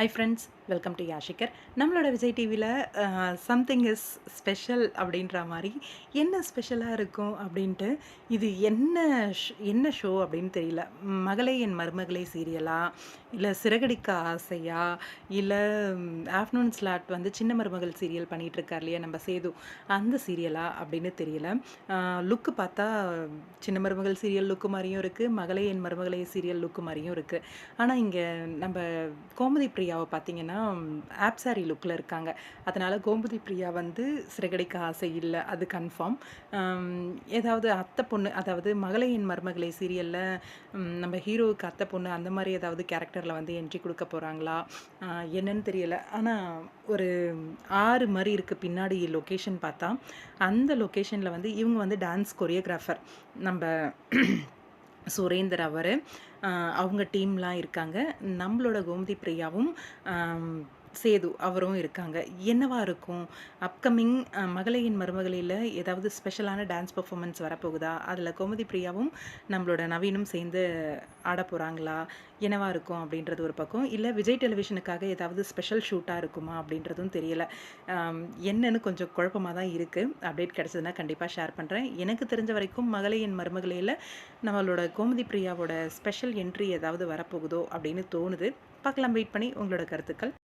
High friends welcome to யாஷிகர் நம்மளோட விஜய் டிவியில் சம்திங் இஸ் ஸ்பெஷல் அப்படின்ற மாதிரி என்ன ஸ்பெஷலாக இருக்கும் அப்படின்ட்டு இது என்ன ஷ்- என்ன ஷோ அப்படின்னு தெரியல. மகளே என் மருமகளே சீரியலா இல்லை சிறகடிக்க ஆசையா? இல்லை ஆஃப்டர்நூன் ஸ்லாட் வந்து சின்ன மருமகள் சீரியல் பண்ணிகிட்ருக்கார் இல்லையா? நம்ம சேது அந்த சீரியலா அப்படின்னு தெரியல. லுக்கு பார்த்தா சின்ன மருமகள் சீரியல் லுக்கு மாதிரியும் இருக்குது மகளே என் மருமகளே சீரியல் லுக்கு மாதிரியும் இருக்குது ஆனால் இங்கே நம்ம கோமதி பிரியாவை பார்த்தீங்கன்னா ஆப் சாரி லுக்கில் இருக்காங்க. அதனால் கோமுதி பிரியா வந்து சிறகடிக்க ஆசை இல்லை அது கன்ஃபார்ம் ஏதாவது அத்தை பொண்ணு அதாவது மகளையின் மருமகளை சீரியலில் நம்ம ஹீரோவுக்கு அத்தை பொண்ணு அந்த மாதிரி ஏதாவது கேரக்டரில் வந்து என்ட்ரி கொடுக்க போகிறாங்களா என்னன்னு தெரியல. ஆனால் ஒரு ஆறு மாதிரி இருக்குது பின்னாடி லொக்கேஷன் பார்த்தா அந்த லொக்கேஷனில் வந்து இவங்க வந்து டான்ஸ் கொரியோகிராஃபர் நம்ம சுரேந்தர் அவர். அவங்க டீம்லாம் இருக்காங்க. நம்மளோட கோமதி பிரியாவும் சேது அவரும் இருக்காங்க. என்னவா இருக்கும்? அப்கமிங் மகளையின் மருமகளில் ஏதாவது ஸ்பெஷலான டான்ஸ் பர்ஃபாமன்ஸ் வரப்போகுதா? அதில் கோமதி பிரியாவும் நம்மளோட நவீனும் சேர்ந்து ஆட போகிறாங்களா என்னவா இருக்கும் அப்படின்றது ஒரு பக்கம். இல்லை விஜய் டெலிவிஷனுக்காக ஏதாவது ஸ்பெஷல் ஷூட்டாக இருக்குமா அப்படின்றதும் தெரியலை. என்னன்னு கொஞ்சம் குழப்பமாக தான் இருக்குது அப்டேட் கிடச்சதுன்னா கண்டிப்பாக ஷேர் பண்ணுறேன் எனக்கு தெரிஞ்ச வரைக்கும் மகளையின் மருமகளில் நம்மளோட கோமதி பிரியாவோட ஸ்பெஷல் என்ட்ரி ஏதாவது வரப்போகுதோ அப்படின்னு தோணுது. பார்க்கலாம் வெயிட் பண்ணி உங்களோட கருத்துக்கள்.